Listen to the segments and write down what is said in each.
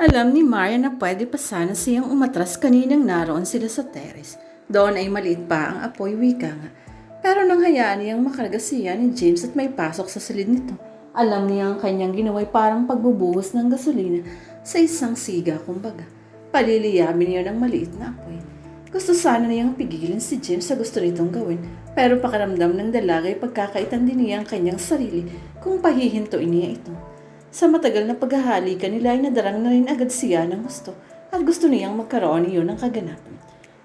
Alam ni Maria na pwede pa sana siyang umatras kaninang naroon sila sa terrace. Doon ay maliit pa ang apoy wika nga. Pero nang hayaan niyang makarga siya ni James at may pasok sa silid nito, alam niya ang kanyang ginaway parang pagbubuhos ng gasolina sa isang siga kumbaga. Paliliyamin niya ng maliit na apoy. Gusto sana niyang pigilin si James sa gusto nitong gawin, pero pakaramdam ng dalaga ay pagkakaitan din niya ang kanyang sarili kung pahihintuin niya ito. Sa matagal na paghahalikan nila ay nadarang na rin agad siya ng gusto at gusto niyang magkaroon niyo ng kaganapan.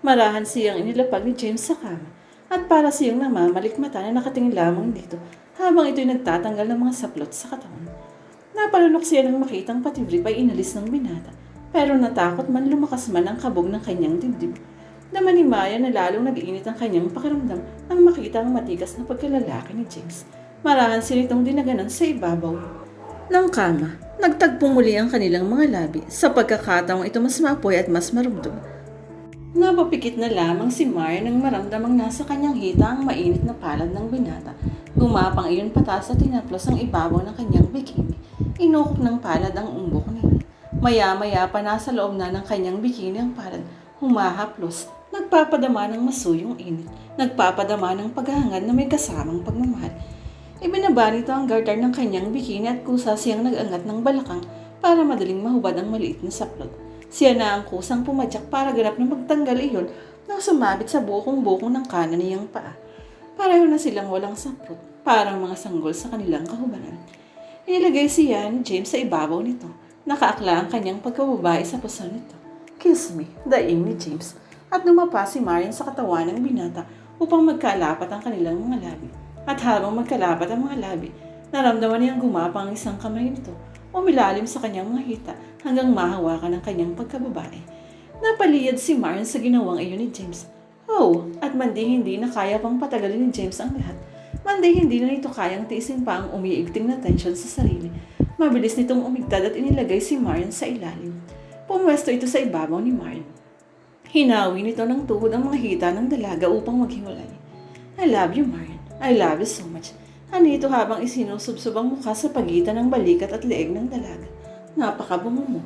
Marahan siyang inilapag ni James sa kama at para siyang namamalikmata na nakatingin lamang dito habang ito'y nagtatanggal ng mga saplot sa katawan. Napalunok siya nang makitang pati Vrip ay inalis ng binata pero natakot man lumakas man ang kabog ng kanyang dibdib. Naman ni Maya na lalong nag-iinit ang kanyang pakiramdam nang makita ang matigas na pagkalalaki ni James. Marahan siya nitong dinaganan sa ibabaw ng kama. Nagtagpo muli ang kanilang mga labi sa pagkakataong ito mas maapoy at mas marumdum. Napapikit na lamang si Maya nang maramdamang nasa kanyang hita ang mainit na palad ng binata. Gumapang iyon patas at tinaplos ang ibabaw ng kanyang bikini. Inukok ng palad ang umbok niya. Maya-maya pa nasa loob na ng kanyang bikini ang palad. Humahaplos, nagpapadama ng masuyong init. Nagpapadama ng paghahangad na may kasamang pagmamahal. Ibinaba nito ang garter ng kanyang bikini at kusa siyang nag-angat ng balakang para madaling mahubad ang maliit na saplot. Siya na ang kusang pumadyak para ganap na magtanggal iyon nang sumabit sa bukong-bukong ng kanan niyang paa. Pareho na silang walang saplot, parang mga sanggol sa kanilang kahubanan. Inilagay siya ni James sa ibabaw nito. Nakaakla ang kanyang pagkababae sa puso nito. Kiss me, daing ni James. At lumapa si Marian sa katawan ng binata upang magkalapat ang kanilang mga labi. At habang magkalapat ang mga labi, naramdaman niyang gumapang ang isang kamay nito, umilalim sa kanyang mga hita hanggang mahawakan ang kanyang pagkababae. Napaliyad si Marian sa ginawang iyon ni James. Oh, at mandi hindi na kaya pang patagalin ni James ang lahat. Mandi hindi na nito kayang tiisin pa ang umiigting na tensyon sa sarili. Mabilis nitong umigtad at inilagay si Marian sa ilalim. Pumwesto ito sa ibabaw ni Marian. Hinawi nito ng tuhod ang mga hita ng dalaga upang maghiwalay. I love you, Marian. I love you so much. Anito habang isinusubsob ang mukha sa pagitan ng balikat at leeg ng dalaga. Napakabungo mo.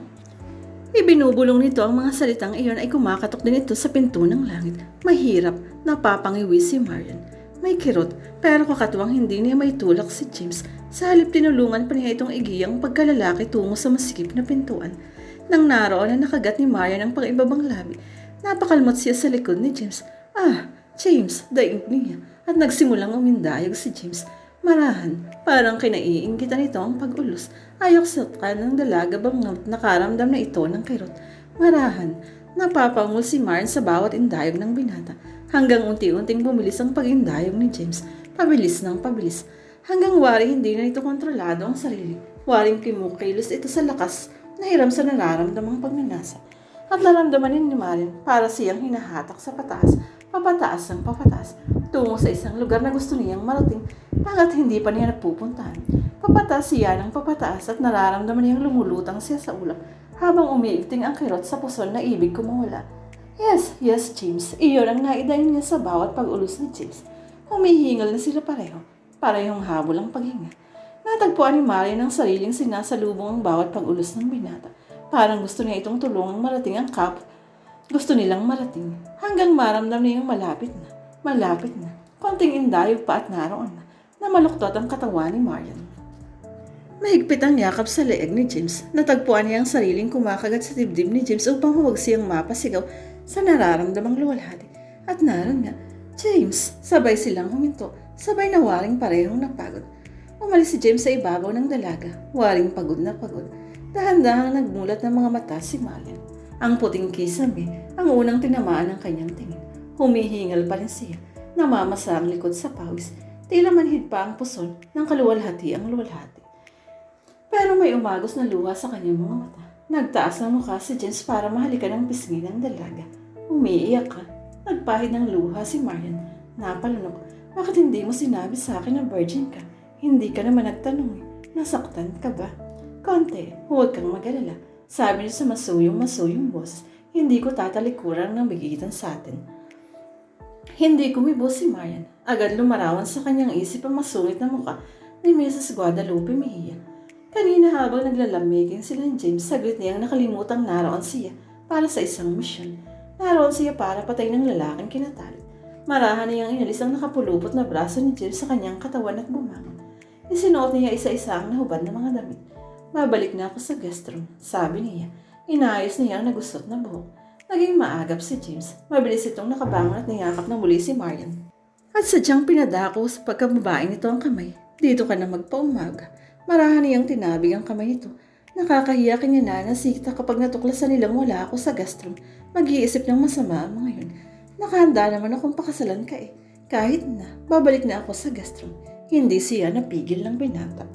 Ibinubulong nito ang mga salitang iyon ay kumakatok din ito sa pinto ng langit. Mahirap, napapangiwi si Marian. May kirot, pero kakatuwang hindi niya may tulak si James. Sa halip tinulungan pa niya itong igiyang pagkalalaki tungo sa masikip na pintuan. Nang naroon na nakagat ni Marian ang pang-ibabang labi, napakalmot siya sa likod ni James. Ah, James, daing niya. At nagsimulang umindayag si James. Marahan, parang kinaiinggitan nito ang pag-ulos. Ayok ka ng dalaga bang nakaramdam na ito ng kirot. Marahan, napapangul si Marian sa bawat indayog ng binata. Hanggang unti-unting bumilis ang pag-indayog ni James. Pabilis ng pabilis. Hanggang wari hindi na ito kontrolado ang sarili. Waring kimukilos ito sa lakas na hiram sa nararamdamang pagnanasa. At naramdaman ni Marian para siyang hinahatak sa pataas, papataas ng papataas, tungo sa isang lugar na gusto niyang marating Bagat hindi pa niya napupuntahan. Papataas siya ng papataas at nararamdaman niyang lumulutang siya sa ulap habang umiigting ang kirot sa pusol na ibig kumawala. Yes, yes, James. Iyon ang naidayin niya sa bawat pag-ulos ni James. Humihingal na sila pareho. Parehong habol ang paghinga. Natagpuan ni Maria ng sariling sinasalubong ang bawat pag-ulos ng binata. Parang gusto niya itong tulungang marating ang kap. Gusto nilang marating. Hanggang maramdam niyang malapit na. Malapit na. Konting indayog pa at naroon na na maluktot ang katawan ni Marian. Mahigpit ang yakap sa leeg ni James. Natagpuan niya ang sariling kumakagat sa dibdib ni James upang huwag siyang mapasigaw sa nararamdamang luwalhati. At naroon nga, James, sabay silang huminto, sabay na waring parehong napagod. Umalis si James sa ibabaw ng dalaga, waring pagod na pagod. Dahan-dahang nagmulat ng mga mata si Marian. Ang puting kisame, ang unang tinamaan ng kanyang tingin. Humihingal pa rin siya, namamasa ang likod sa pawis Tila manhid pa ang puson ng kaluwalhati ang luwalhati. Pero may umagos na luha sa kanyang mga mata. Nagtaas ng mukha si Jens para mahalikan ang pisngi ng dalaga. Umiiyak ka. Nagpahid ng luha si Marian. Napalunok. Bakit hindi mo sinabi sa akin na virgin ka? Hindi ka naman nagtanong eh. Nasaktan ka ba? Konte, huwag kang magalala. Sabi niyo sa masuyong masuyong boss, hindi ko tatalikuran ng bigitan sa atin. Hindi kumibo si Marian. Agad lumarawan sa kanyang isip ang masungit na muka ni Mrs. Guadalupe Mejia. Kanina habang naglalamigin sila ni James, saglit niyang nakalimutang naroon siya para sa isang misyon. Naroon siya para patay ng lalaking kinatalit. Marahan niyang inalis ang nakapulupot na braso ni James sa kanyang katawan at bumangon. Isinuot niya isa-isa ang nahubad na mga damit. Babalik na ako sa guest room, sabi niya. Inayos niya ang nagusot na buhok. Naging maagap si James. Mabilis itong nakabangon at niyakap na muli si Marian. At sadyang pinadako sa pagkababae nito ang kamay. Dito ka na magpaumaga. Marahan niyang tinabig ang kamay nito. Nakakahiya kanya na nasita kapag natuklasan nilang wala ako sa guest room. Mag-iisip ng masama ang mga yun. Nakahanda naman akong pakasalan ka eh. Kahit na, babalik na ako sa guest room. Hindi siya napigil ng binata.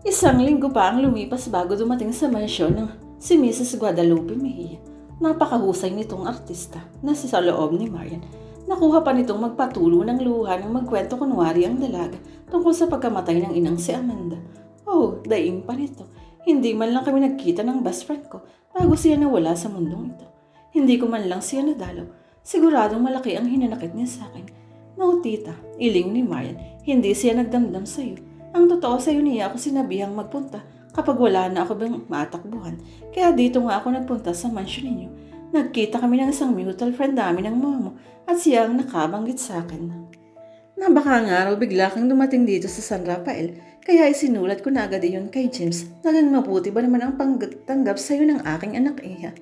Isang linggo pa ang lumipas bago dumating sa mansyon ng si Mrs. Guadalupe Mejia. Napakahusay nitong artista na si sa loob ni Marian. Nakuha pa nitong magpatulo ng luha ng magkwento kunwari ang dalaga tungkol sa pagkamatay ng inang si Amanda. Oh, daing pa nito. Hindi man lang kami nagkita ng best friend ko bago siya nawala sa mundong ito. Hindi ko man lang siya nadalaw. Siguradong malaki ang hinanakit niya sa akin. No, tita, iling ni Marian, hindi siya nagdamdam sa iyo. Ang totoo sa iyo niya ako sinabihang magpunta kapag wala na ako bang matakbuhan. Kaya dito nga ako nagpunta sa mansion ninyo. Nagkita kami ng isang mutual friend namin ng mama mo at siya ang nakabanggit sa akin. Na baka nga raw bigla kang dumating dito sa San Rafael, kaya isinulat ko na agad iyon kay James. Nagang mabuti ba naman ang pangtanggap sa iyo ng aking anak iya?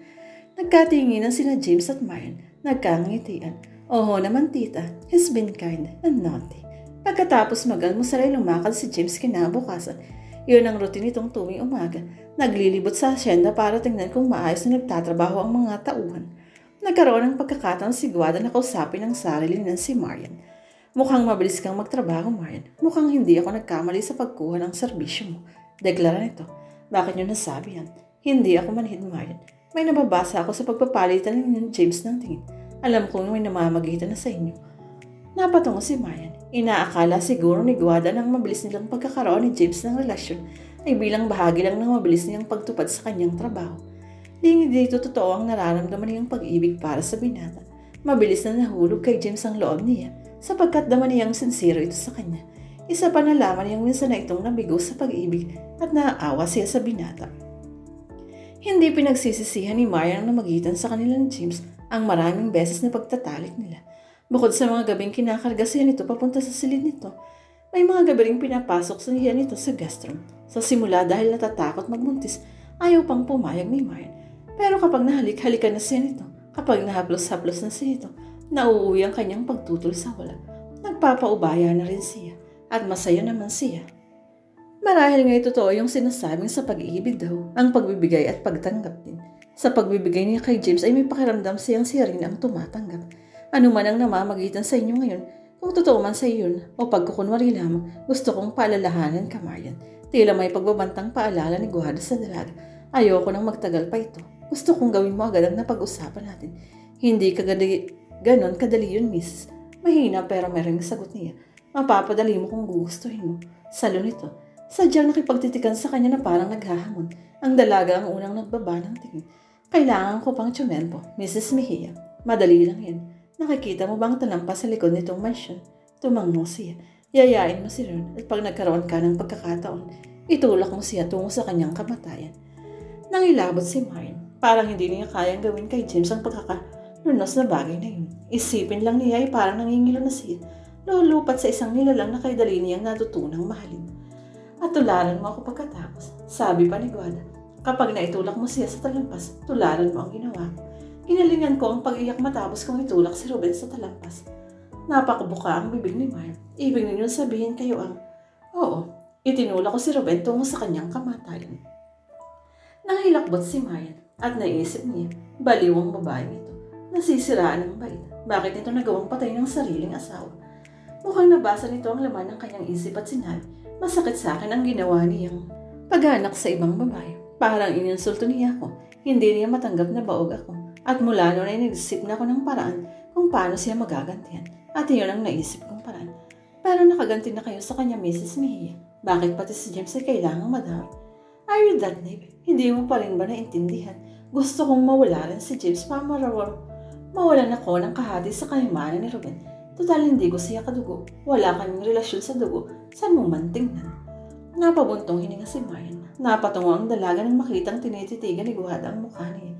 Nagkatinginan sina James at Marian. Nagkangitian. Oho naman tita, he's been kind and naughty. Pagkatapos mag-almusal ay lumakad si James kinabukasan. Iyon ang routine nitong tuwing umaga. Naglilibot sa asyenda para tingnan kung maayos na nagtatrabaho ang mga tauhan. Nagkaroon ng pagkakataon si Guada na kausapin ang sarili ng si Marian. Mukhang mabilis kang magtrabaho, Marian. Mukhang hindi ako nagkamali sa pagkuha ng serbisyo mo. Deklara nito. Bakit niyo nasabi yan? Hindi ako manhid, Marian. May nababasa ako sa pagpapalitan ninyo James ng tingin. Alam kong may namamagitan na sa inyo. Napatungo si Marian. Inaakala siguro ni Guada ng mabilis nilang pagkakaroon ni James ng relasyon ay bilang bahagi lang ng mabilis niyang pagtupad sa kanyang trabaho. Di dito totoo ang nararamdaman niyang pag-ibig para sa binata. Mabilis na nahulog kay James ang loob niya sapagkat daman niyang sincere ito sa kanya. Isa pa nalaman niyang minsan na itong nabigo sa pag-ibig at naaawa siya sa binata. Hindi pinagsisisihan ni Marian na magitan sa kanilang James ang maraming beses na pagtatalik nila. Bukod sa mga gabing kinakarga siya nito papunta sa silid nito, may mga gabi ring pinapasok sa niya nito sa guest room. Sa simula dahil natatakot magmuntis, ayaw pang pumayag ni Marian. Pero kapag nahalik-halikan na siya nito, kapag nahaplos-haplos na siya nito, nauuwi ang kanyang pagtutol sa wala. Nagpapaubaya na rin siya at masaya naman siya. Marahil nga totoo yung sinasabing sa pag-ibig daw, ang pagbibigay at pagtanggap din. Sa pagbibigay niya kay James ay may pakiramdam siyang siya rin ang tumatanggap. Ano man ang namamagitan sa inyo ngayon, kung totoo man sa iyon o pagkukunwari lamang, gusto kong paalalahanan ka, Marian. Tila may pagbabantang paalala ni Guada sa dalaga. Ayoko nang magtagal pa ito. Gusto kong gawin mo agad ang napag-usapan natin. Hindi kagali, ganon kadali yun, miss. Mahina pero merong sagot niya. Mapapadali mo kung gugustuhin mo. Salo nito. Sadyang nakipagtitikan sa kanya na parang naghahamon. Ang dalaga ang unang nagbaba ng tingin. Kailangan ko pang tsumen po, Mrs. Mejia. Madali lang yan. Nakikita mo bang talampas sa likod nitong mansyon? Tumango siya. Yayain mo si Ron at pag nagkaroon ka ng pagkakataon, itulak mo siya tungo sa kanyang kamatayan. Nangilabot si Marian. Parang hindi niya kayang gawin kay James ang pagkakalunos na bagay na yun. Isipin lang niya ay parang nangingilo na siya. Lulupat sa isang nilalang na kay dali niyang natutunang mahalin. At tularan mo ako pagkatapos. Sabi pa ni Guada, kapag naitulak mo siya sa talampas, tularan mo ang ginawa ko. Ginalingan ko ang pag-iyak matapos kong itulak si Ruben sa talampas. Napakabuka ang bibig ni Mar. Ibig ninyo sabihin kayo ang, Oo, itinulak ko si Ruben tungo sa kanyang kamatayan. Nangilakbot si Marian at naisip niya, baliw ang babaeng ito. Nasisiraan ng bait. Bakit ito nagawang patay ng sariling asawa? Mukhang nabasa nito ang laman ng kanyang isip at sinabi, masakit sa akin ang ginawa niyang pag-anak sa ibang babae. Parang ininsulto niya ako. Hindi niya matanggap na baog ako. At mula noon ay nag-isip na ako ng paraan kung paano siya magagantihan. At iyon ang naisip kong paraan. Pero nakaganti na kayo sa kanya, Mrs. Mejia. Bakit pati si James ay kailangang madami? Are you that naive? Hindi mo pa rin ba naintindihan? Gusto kong mawala rin si James para marawar. Mawalan ako ng kahati sa kayamanan ni Ruben. Total hindi ko siya kadugo. Wala kaming relasyon sa dugo. Saan mo man tingnan? Napabuntong hininga si Marian. Napatungo ang dalaga nang makitang tinititigan ni Guhada ang mukha niya.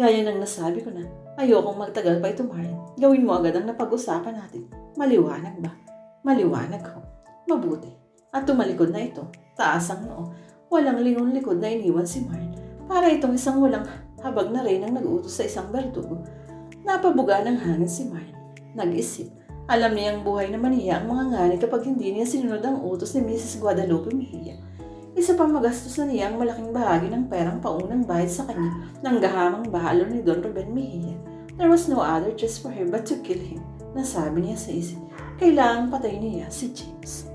Gaya ng nasabi ko na, ayokong magtagal pa ito Marian. Gawin mo agad ang napag-usapan natin. Maliwanag ba? Maliwanag ho. Mabuti. At tumalikod na ito. Taas ang noo. Walang lingon likod na iniwan si Marian. Para itong isang walang habag na rin ang nag-uutos sa isang bertugo. Napabuga ng hangin si Marian. Nag-isip. Alam niyang buhay na maniya ang mga ngani kapag hindi niya sinunod ang utos ni Mrs. Guadalupe Mejia. Isa pang magastos na niya ang malaking bahagi ng perang paunang bayad sa kanya ng gahamang bahalo ni Don Ruben Mejia. There was no other choice for her but to kill him. Nasabi niya sa isip, kailangang patay niya si James.